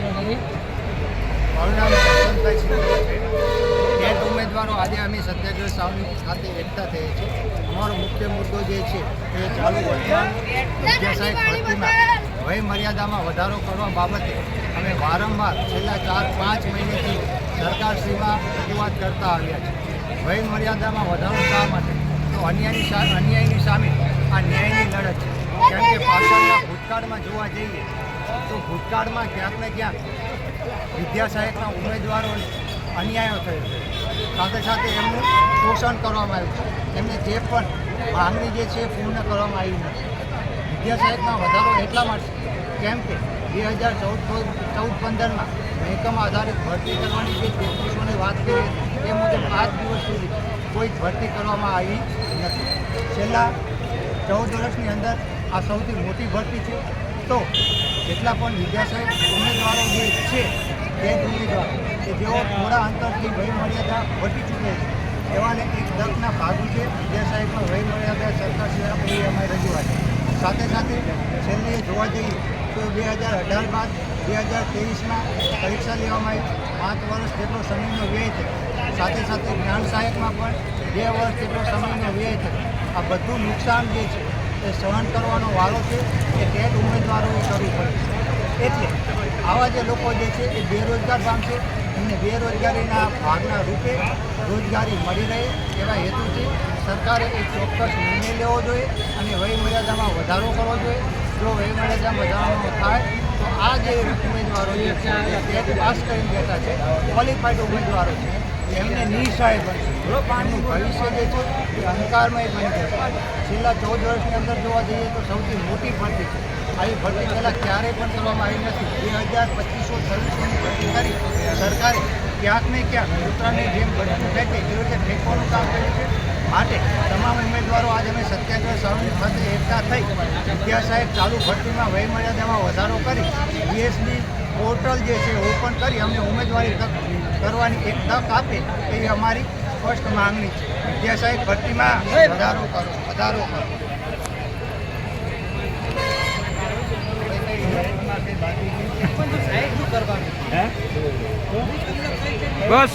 મારું ઉમેદવારો આજે અમે સત્યાગ્રહ સાવની ખાતે એકઠા થઈએ છે. અમારો મુખ્ય મુદ્દો જે છે એ ચાલુ વર્તમાન ભરતીમાં વય મર્યાદામાં વધારો કરવા બાબતે અમે વારંવાર છેલ્લા ચાર, પાંચ મહિનેથી સરકારશ્રીમાં રજૂઆત કરતા આવ્યા છે. વય મર્યાદામાં વધારો શા માટે? તો અન્યાયની અન્યાયની સામે આ ન્યાયની લડત છે. કેમ કે પાછળના ભૂતકાળમાં જોવા જઈએ તો ભૂતકાળમાં ક્યાંક ને ક્યાંક વિદ્યાસહાયકના ઉમેદવારો અન્યાયો થયો છે. સાથે સાથે એમનું શોષણ કરવામાં આવ્યું છે. એમને જે પણ માંગણી જે છે પૂર્ણ કરવામાં આવી નથી. વિદ્યાસહાયકમાં વધારો એટલા માટે કેમ કે બે હજાર ચૌદ ચૌદ પંદરમાં મહેકમ આધારિત ભરતી કરવાની જે તેત્રીસોની વાત કરી હતી એ મુજબ આજ દિવસ સુધી કોઈ ભરતી કરવામાં આવી નથી. છેલ્લા ચૌદ વર્ષની અંદર આ સૌથી મોટી ભરતી છે. તો જેટલા પણ વિદ્યાસહાયક ઉમેદવારો જે છે તે જ ઉમેદવાર. કે જેઓ થોડા અંતરથી વય મર્યાદા વધી ચૂકે છે. એવાને એક દર્દના ભાગું છે. વિદ્યાસહાયકનો વય મર્યાદા સરકાર આપે અમારી રજૂઆત સાથે સાથે છેલ્લે જોવા જઈએ તો બે હજાર અઢાર બાદ બે હજાર ત્રેવીસમાં પરીક્ષા લેવામાં આવી. પાંચ વર્ષ જેટલો સમયનો વ્યય છે સાથે સાથે જ્ઞાન સહાયકમાં પણ બે વર્ષ જેટલો સમયનો વ્યય છે આ બધું નુકસાન જે છે, એ સહન કરવાનો વારો છે. એ ટેટ ઉમેદવારોએ કરવું પડે છે એટલે આવા જે લોકો જે છે એ બેરોજગાર પામશે એમને બેરોજગારીના ભાગના રૂપે રોજગારી મળી રહે એવા હેતુથી સરકારે એક ચોક્કસ નિર્ણય લેવો જોઈએ અને વય મર્યાદામાં વધારો કરવો જોઈએ. જો વય મર્યાદામાં વધારો થાય, તો આ જે ઉમેદવારો જે છે એ ટેટ પાસ કરીને બેઠા છે, ક્વોલિફાઈડ ઉમેદવારો છે, એમને નિસહાય બનશે. એમનું ભવિષ્ય જે છે એ અંધકારમય બની જશે. છેલ્લા ચૌદ વર્ષની અંદર જોવા જઈએ તો સૌથી મોટી ભરતી છે. આવી ભરતી પહેલાં ક્યારેય પણ કરવામાં આવી નથી. બે હજાર પચીસો છવ્વીસોની ભરતી કરી સરકારે ક્યાંક ને ક્યાંક કૂતરાને જેમ ભરતી ફેંકે એ રીતે ફેંકવાનું કામ કર્યું છે? માટે તમામ ઉમેદવારો આજે અમે સત્યાગ્રહ સાવની ખાતે એકઠા થઈ વિદ્યાસહાયક ચાલુ ભરતીમાં વય મર્યાદામાં વધારો કરી બીએસડી પોર્ટલ જે છે ઓપન કરી અમને ઉમેદવારી તક કરવાની એક તક આપે એવી અમારી સ્પષ્ટ માંગણી છે. વિદ્યાસહાયક ભરતીમાં વધારો કરો વધારો કરો. બસ